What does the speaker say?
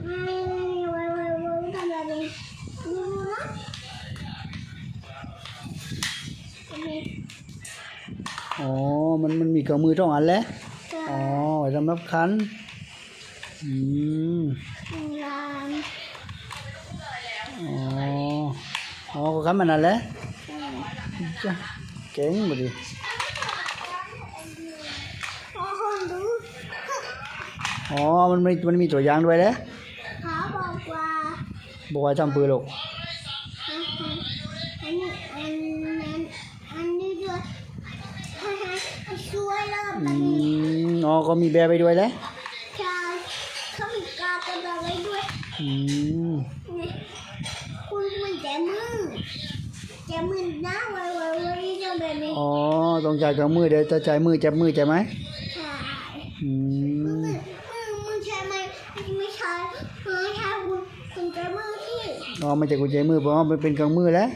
อ๋อ มันมันมีเครื่องมือสองอันแล้วอ๋อไว้สำหรับคันอืมอ๋ออ๋อก็คันมันนั่นและอืมจ้ะเก่งบ่ดิอ๋อ มันมีมันมีตัวอย่างด้วยและเขาบอ กว่าบอกว่าจำปืนลูกอันนี้อันนั้นอันนี้ด้วยให้ให้ช่วยเราอืแบบนี้มอ๋อก็มีแบร์ไปด้วยแหละใช่เขามีการกระโดดไว้ด้วยอืมนี่คุณมันแจมือแจมือหน้าไว้ไว้ไว้ทำแบบนี้อ๋อต้องจ่ายเครื่องมือเดี๋ยวจะจ่ายมือจับมือใช่ไหมใช่อืมือ ม มือมือใช่ไหมไม่ ใช่ไม่ใช่คุณคุณแจมือที่อ๋อไม่ใช่กุญแจมือเพราะมันเป็นเครื่องมือแล้ว